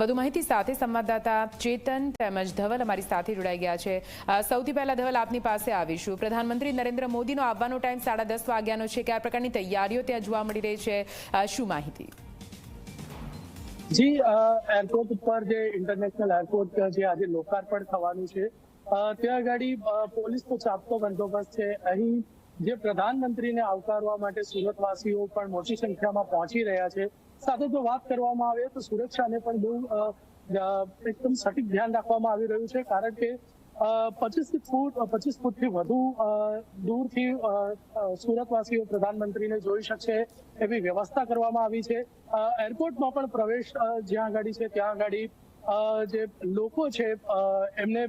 વધુ માહિતી સાથે સંવાદદાતા ચેતન તેમજ ધવલ અમારી સાથે જોડાઈ ગયા છે. સૌથી પહેલા ધવલ આપની પાસે આવીશું. પ્રધાનમંત્રી નરેન્દ્ર મોદીનો આવવાનો ટાઈમ સાડા દસ વાગ્યાનો છે. કયા પ્રકારની તૈયારીઓ ત્યાં જોવા મળી રહી છે. શું માહિતી? જી એરપોર્ટ ઉપર જે ઇન્ટરનેશનલ એરપોર્ટ જે આજે લોકાર્પણ થવાનું છે. ત્યાં આગળ પોલીસ પોલીસનો ચાપતો બંદોબસ્ત છે. અહીં જે પ્રધાનમંત્રીને આવકારવા માટે સુરતવાસીઓ પણ મોટી સંખ્યામાં પહોંચી રહ્યા છે. સાથે જો વાત કરવામાં આવે તો સુરક્ષાને પણ બહુ એકદમ સટીક ધ્યાન રાખવામાં આવી રહ્યું છે. કારણ કે પચીસ ફૂટ પચીસ ફૂટથી વધુ દૂરથી સુરતવાસીઓ પ્રધાનમંત્રીને જોઈ શકશે એવી વ્યવસ્થા કરવામાં આવી છે. એરપોર્ટમાં પણ પ્રવેશ જ્યાં ગાડી છે ત્યાં ગાડી જે લોકો છે એમને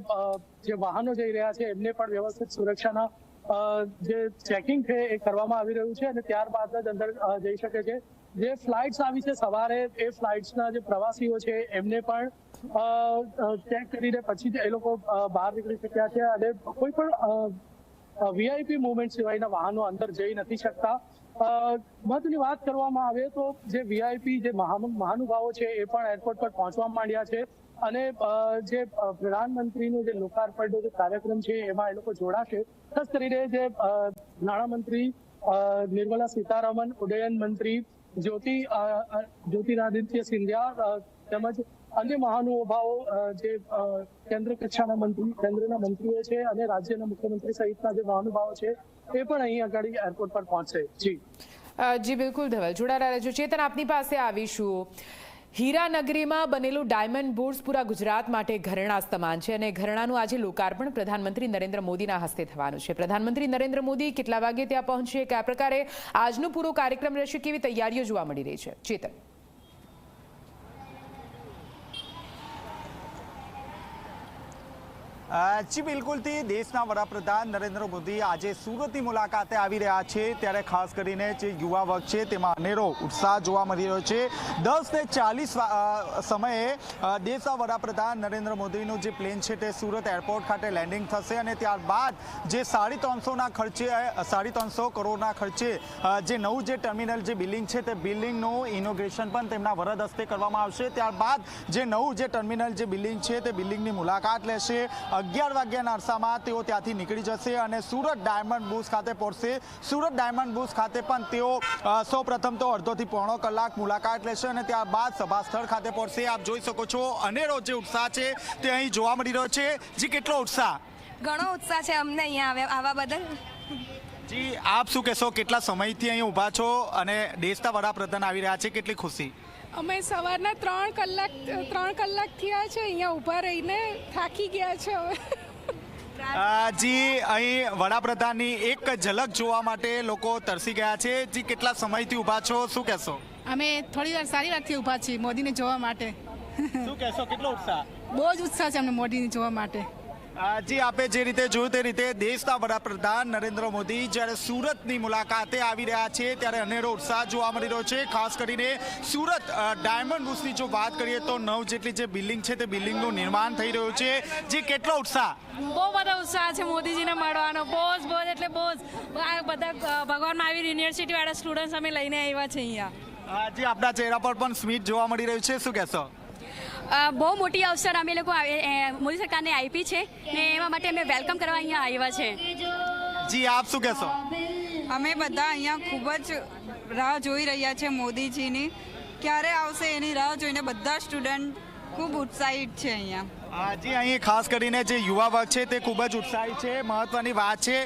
જે વાહનો જઈ રહ્યા છે એમને પણ વ્યવસ્થિત સુરક્ષાના જે ચેકિંગ છે એ કરવામાં આવી રહ્યું છે અને ત્યારબાદ જ અંદર જઈ શકે છે. જે ફ્લાઇટ્સ આવી છે સવારે, એ ફ્લાઇટ્સના જે પ્રવાસીઓ છે, એમને પણ ચેક કરીને પછી જ એ લોકો બહાર નીકળી શક્યા છે અને કોઈ પણ વીઆઈપી મુવમેન્ટ સિવાયના વાહનો અંદર જઈ નથી શકતા. મહત્વની વાત કરવામાં આવે તો જે વીઆઈપી જે મહા- મહાનુભાવો છે, એ પણ એરપોર્ટ પર પહોંચવા માંડ્યા છે. અને જે પ્રધાનમંત્રીનું જે લોકાર્પણનો જે કાર્યક્રમ છે, એમાં એ લોકો જોડાશે. ખાસ કરીને જે નાણામંત્રી નિર્મલા સીતારામન ઉડ્ડયન મંત્રી, જ્યોતિ જ્યોતિરાદિત્ય સિંધિયા તેમજ અન્ય મહાનુભાવો જે કેન્દ્ર કક્ષાના મંત્રી, કેન્દ્રના મંત્રીઓ છે અને રાજ્યના મુખ્યમંત્રી સહિતના જે મહાનુભાવો છે, એ પણ અહીં આગળ એરપોર્ટ પર પહોંચશે. જી. જી, બિલકુલ ધવલ. જોડાયેલા રહેજો. ચેતન, આપની પાસે આવીશું. હીરાનગરીમાં બનેલું ડાયમંડ બુર્સ પૂરા ગુજરાત માટે ઘરેણા સમાન છે અને ઘરેણાનું આજે લોકાર્પણ પ્રધાનમંત્રી નરેન્દ્ર મોદીના હસ્તે થવાનું છે. પ્રધાનમંત્રી નરેન્દ્ર મોદી કેટલા વાગે ત્યાં પહોંચશે કયા પ્રકારે આજનો પૂરો કાર્યક્રમ રહેશે કેવી તૈયારીઓ જોવા મળી રહી છે? ચેતન. જી, બિલકુલથી દેશના વડાપ્રધાન નરેન્દ્ર મોદી આજે સુરતની મુલાકાતે આવી રહ્યા છે. ત્યારે ખાસ કરીને જે યુવા વર્ગ છે, તેમાં અનેરો ઉત્સાહ જોવા મળી રહ્યો છે. દસ ને ચાલીસ સમયે દેશના વડાપ્રધાન નરેન્દ્ર મોદીનું જે પ્લેન છે, તે સુરત એરપોર્ટ ખાતે લેન્ડિંગ થશે અને ત્યારબાદ જે સાડી ત્રણસોના ખર્ચે સાડી ત્રણસો કરોડના ખર્ચે જે નવું જે ટર્મિનલ, જે બિલ્ડિંગ છે, તે બિલ્ડિંગનું ઇનોગ્રેશન પણ તેમના વરદ હસ્તે કરવામાં આવશે. ત્યારબાદ જે નવું જે ટર્મિનલ, જે બિલ્ડિંગ છે, તે બિલ્ડિંગની મુલાકાત લેશે. અગિયાર વાગ્યાના અરસામાં તેઓ ત્યાંથી નીકળી જશે અને સુરત ડાયમંડ બુસ ખાતે પહોંચશે. સુરત ડાયમંડ બુસ ખાતે પણ તેઓ સૌપ્રથમ તો અડધોથી પોણો કલાક મુલાકાત લેશે અને ત્યારબાદ સભાસ્થળ ખાતે પહોંચશે. આપ જોઈ શકો છો અનેરો જે ઉત્સાહ છે તે અહીં જોવા મળી રહ્યો છે. જી કેટલો ઉત્સાહ? ઘણો ઉત્સાહ છે અમને અહીંયા આવ્યા આવવા બદલ. જી આપ શું કહેશો? કેટલા સમયથી અહીં ઊભા છો? અને દેશના વડાપ્રધાન આવી રહ્યા છે કેટલી ખુશી? અમે સવારના ત્રણ કલાક ત્રણ કલાક થયા છે અહીંયા ઊભા રહીને થાકી ગયા છે હવે. જી અહીં વડાપ્રધાનની એક ઝલક જોવા માટે લોકો તરસી ગયા છે. જી કેટલા સમયથી ઊભા છો? શું કહેશો? અમે થોડી વાર સારી વાતથી ઊભા છીએ મોદીને જોવા માટે. શું કહેશો? કેટલો ઉત્સાહ? બહુ જ ઉત્સાહ છે અમને મોદીને જોવા માટે. જી આપે જે રીતે જોયું તે રીતે દેશના વડાપ્રધાન નરેન્દ્ર મોદી જ્યારે સુરતની મુલાકાતે આવી રહ્યા છે ત્યારે અનેરો ઉત્સાહ જોવા મળી રહ્યો છે. ખાસ કરીને સુરત ડાયમંડ બુશની જો વાત કરીએ તો નવ જેટલી જે બિલ્ડિંગ છે તે બિલ્ડિંગનું નિર્માણ થઈ રહ્યું છે. જે કેટલો ઉત્સાહ? બહુ બધો ઉત્સાહ છે મોદીજીને મળવાનો. બહુ જ બહુ એટલે બહુ જ બધા ભગવાનમાં ભગવાન મહાવીર યુનિવર્સિટી સ્ટુડન્ટ્સ અમે લઈને આવ્યા છે અહીંયા. જી આપના ચહેરા પર પણ સ્મિત જોવા મળી રહ્યું છે. શું કહેશો? બહુ મોટી અવસર અમે લોકો મોદી સરકારને આપી છે ને એવા માટે અમે વેલકમ કરવા અહીંયા આવ્યા છે. જી આપ શું કહેશો? અમે બધા અહીંયા ખૂબ જ રાહ જોઈ રહ્યા છે મોદીજીની. ક્યારે આવશે એની રાહ જોઈને બધા સ્ટુડન્ટ ખૂબ ઉત્સાહિત છે અહીંયા. અ, જી અહીં ખાસ કરીને જે યુવા વર્ગ છે તે ખૂબ જ ઉત્સાહી છે. મહત્વની વાત છે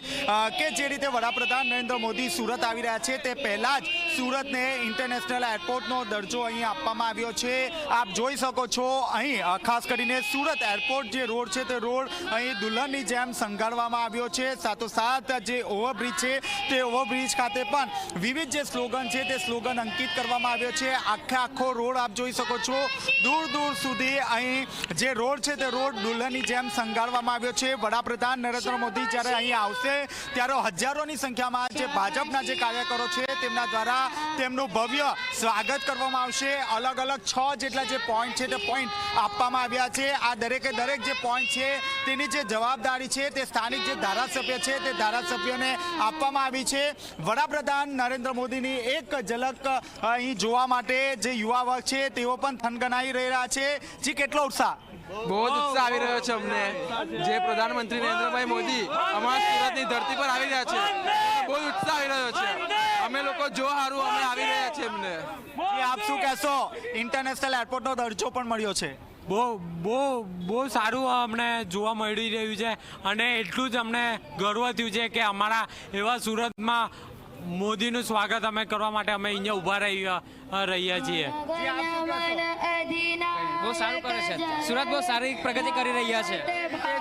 કે જે રીતે વડાપ્રધાન નરેન્દ્ર મોદી સુરત આવી રહ્યા છે તે પહેલાં જ સુરતને ઇન્ટરનેશનલ એરપોર્ટનો દરજ્જો અહીં આપવામાં આવ્યો છે. આપ જોઈ શકો છો અહીં ખાસ કરીને સુરત એરપોર્ટ જે રોડ છે તે રોડ અહીં દુલ્હનની જેમ શણગારવામાં આવ્યો છે. સાથોસાથ જે ઓવરબ્રિજ છે તે ઓવરબ્રિજ ખાતે પણ વિવિધ જે સ્લોગન છે તે સ્લોગન અંકિત કરવામાં આવ્યો છે. આખે આખો રોડ આપ જોઈ શકો છો. દૂર દૂર સુધી અહીં જે રોડ છે છે રોડ દુલ્હનની જેમ શણગારવામાં આવ્યો છે. વડાપ્રધાન નરેન્દ્ર મોદી જ્યારે અહીં આવશે, ત્યારે હજારોની સંખ્યામાં જે ભાજપના જે કાર્યકરો છે, તેમના દ્વારા તેમનું ભવ્ય સ્વાગત કરવામાં આવશે. અલગ અલગ છ જેટલા જે પોઈન્ટ છે, તે પોઈન્ટ આપવામાં આવ્યા છે. આ દરેકે દરેક જે પોઈન્ટ છે, તેની જે જવાબદારી છે, તે સ્થાનિક જે ધારાસભ્ય છે, તે ધારાસભ્યોને આપવામાં આવી છે. વડાપ્રધાન નરેન્દ્ર મોદીની એક ઝલક અહીં જોવા માટે જે યુવા વર્ગ છે, તેઓ પણ થનગનાઈ રહ્યા છે. જે, કેટલો ઉત્સાહ? બહુ જ ઉત્સાહ આવી રહ્યો છે અમને. જે પ્રધાનમંત્રી નરેન્દ્રભાઈ મોદી અમારા સુરતની ધરતી પર આવી રહ્યા છે બહુ જ ઉત્સાહ આવી રહ્યો છે. અમે લોકો જો હારું અમે આવી રહ્યા છે અમને. આપ શું કહેશો? ઇન્ટરનેશનલ એરપોર્ટનો દરજ્જો પણ મળ્યો છે. બહુ બહુ બહુ સારું અમને જોવા મળી રહ્યું છે. અને એટલું જ અમને ગર્વ થયું છે કે અમારા એવા સુરતમાં મોદીનું સ્વાગત અમે કરવા માટે અમે અહીંયા ઊભા રહ્યા રહ્યા છીએ. બહુ સારું કરે છે. સુરત બહુ સારી પ્રગતિ કરી રહ્યા છે.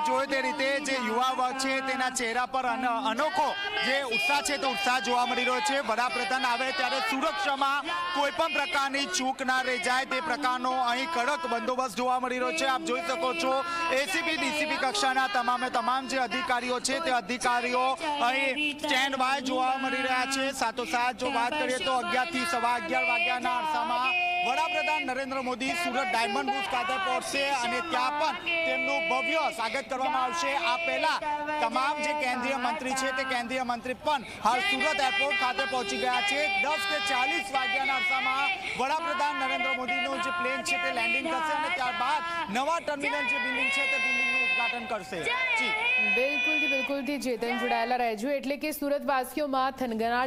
જોઈ તે રીતે જે યુવા વર્ગ છે તેના ચહેરા પર અન- અનોખો જે ઉત્સાહ છે તે ઉત્સાહ જોવા મળી રહ્યો છે. વડાપ્રધાન આવે ત્યારે સુરક્ષામાં કોઈ પણ પ્રકારની ચૂક ના રહી જાય તે પ્રકારનો અહીં કડક બંદોબસ્ત જોવા મળી રહ્યો છે. આપ જોઈ શકો છો એસીપી ડીસીપી કક્ષાના તમામે તમામ જે અધિકારીઓ છે તે અધિકારીઓ અહીં સ્ટેન્ડ બાય જોવા મળી રહ્યા છે સાથોસાથ જો વાત કરીએ તો અગિયારથી સવા અગિયાર વાગ્યાના અરસામાં વડાપ્રધાન નરેન્દ્ર મોદી સુરત ડાયમંડ બુથ ખાતે પહોંચશે અને ત્યાં પણ તેમનું ભવ્ય સ્વાગત કરવામાં આવશે. આ પહેલા તમામ જે કેન્દ્રીય મંત્રી છે તે કેન્દ્રીય મંત્રી પણ હાલ સુરત એરપોર્ટ ખાતે પહોંચી ગયા છે. દસ કે ચાલીસ વાગ્યાના અરસામાં વડાપ્રધાન નરેન્દ્ર મોદીનું જે પ્લેન છે તે લેન્ડિંગ કરશે અને ત્યારબાદ નવા ટર્મિનલ જે બિલ્ડિંગ છે તે બિલ્ડિંગનું ઉદઘાટન કરશે. બિલકુલથી બિલકુલથી ચેતન જોડાયેલા રહેજો. એટલે કે સુરતવાસીઓમાં થનગનાટ